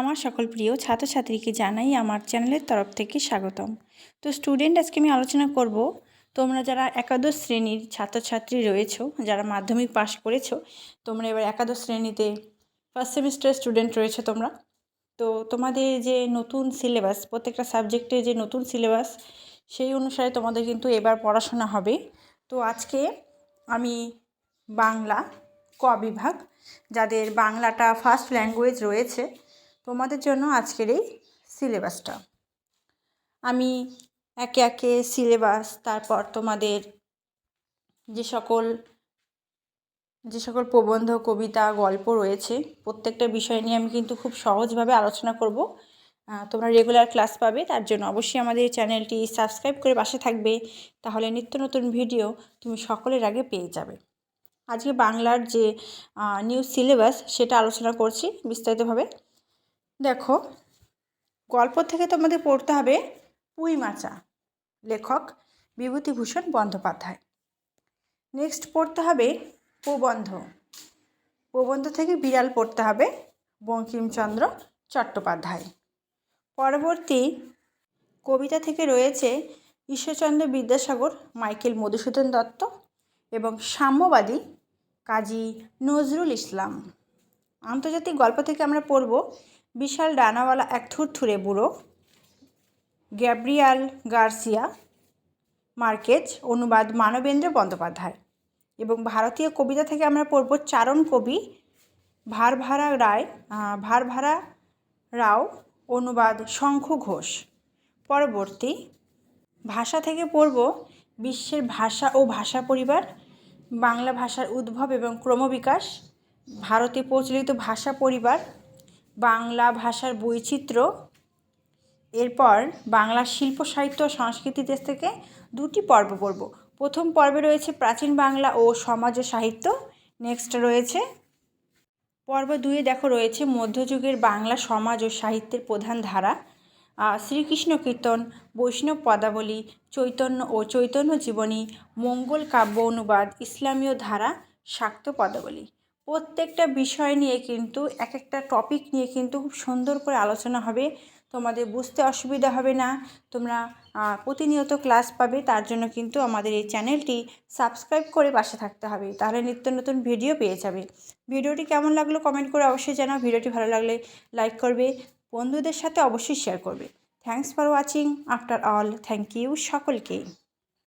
আমার সকল প্রিয় ছাত্রছাত্রীকে জানাই আমার চ্যানেলের তরফ থেকে স্বাগতম। তো স্টুডেন্ট আজকে আমি আলোচনা করব, তোমরা যারা একাদশ শ্রেণির ছাত্রছাত্রী রয়েছো, যারা মাধ্যমিক পাশ করেছ, তোমরা এবার একাদশ শ্রেণীতে ফার্স্ট সেমিস্টার স্টুডেন্ট রয়েছে তোমরা। তো তোমাদের যে নতুন সিলেবাস প্রত্যেকটা সাবজেক্টে যে নতুন সিলেবাস সেই অনুসারে তোমাদের কিন্তু এবার পড়াশোনা হবে। তো আজকে আমি বাংলা ক বিভাগ, যাদের বাংলাটা ফার্স্ট ল্যাঙ্গুয়েজ রয়েছে তোমাদের জন্য আজকের এই সিলেবাসটা। আমি একে একে সিলেবাস, তারপর তোমাদের যে সকল যে সকল প্রবন্ধ, কবিতা, গল্প রয়েছে, প্রত্যেকটা বিষয় নিয়ে আমি কিন্তু খুব সহজভাবে আলোচনা করব। তোমরা রেগুলার ক্লাস পাবে, তার জন্য অবশ্যই আমাদের চ্যানেলটি সাবস্ক্রাইব করে পাশে থাকবে। তাহলে নিত্য নতুন ভিডিও তুমি সকলের আগে পেয়ে যাবে। আজকে বাংলার যে নিউ সিলেবাস, সেটা আলোচনা করছি বিস্তারিতভাবে। দেখো, গল্প থেকে তোমাদের পড়তে হবে পুঁই মাচা, লেখক বিভূতিভূষণ বন্দ্যোপাধ্যায়। নেক্সট পড়তে হবে প্রবন্ধ। প্রবন্ধ থেকে বিড়াল পড়তে হবে বঙ্কিমচন্দ্র চট্টোপাধ্যায়। পরবর্তী কবিতা থেকে রয়েছে ঈশ্বরচন্দ্র বিদ্যাসাগর, মাইকেল মধুসূদন দত্ত এবং সাম্যবাদী কাজী নজরুল ইসলাম। আন্তর্জাতিক গল্প থেকে আমরা পড়ব বিশাল ডানাওয়ালা এক থুরথুরে বুড়ো, গ্যাব্রিয়াল গার্সিয়া মার্কেজ অনুবাদ মানবেন্দ্র বন্দ্যোপাধ্যায় এবং ভারতীয় কবিতা থেকে আমরা পড়ব চারণ কবি ভারভারা রায় ভারভারা রাও অনুবাদ শঙ্খ ঘোষ। পরবর্তী ভাষা থেকে পড়ব বিশ্বের ভাষা ও ভাষা পরিবার, বাংলা ভাষার উদ্ভব এবং ক্রমবিকাশ, ভারতে প্রচলিত ভাষা পরিবার বাংলা ভাষার বৈচিত্র্য। এরপর বাংলা শিল্প, সাহিত্য সংস্কৃতি দেশ থেকে দুটি পর্ব পড়ব। প্রথম পর্বে রয়েছে প্রাচীন বাংলা ও সমাজ ও সাহিত্য। নেক্সট রয়েছে পর্ব দুয়ে দেখো রয়েছে মধ্যযুগের বাংলা সমাজ ও সাহিত্যের প্রধান ধারা। শ্রীকৃষ্ণ কীর্তন, বৈষ্ণব পদাবলী, চৈতন্য ও চৈতন্য জীবনী, মঙ্গল কাব্য অনুবাদ, ইসলামীয় ধারা, শাক্ত পদাবলী। প্রত্যেকটা বিষয় নিয়ে কিন্তু এক একটা টপিক নিয়ে কিন্তু খুব সুন্দর করে আলোচনা হবে। তোমাদের বুঝতে অসুবিধা হবে না। তোমরা প্রতিনিয়ত ক্লাস পাবে। তার জন্য কিন্তু আমাদের এই চ্যানেলটি সাবস্ক্রাইব করে পাশে থাকতে হবে। তাহলে নিত্য নতুন ভিডিও পেয়ে যাবে। ভিডিওটি কেমন লাগল কমেন্ট করে অবশ্যই জানাও। ভিডিওটি ভালো লাগলে লাইক করবে। বন্ধুদের সাথে অবশ্যই শেয়ার করবে। Thanks for watching after all thank you সকলকে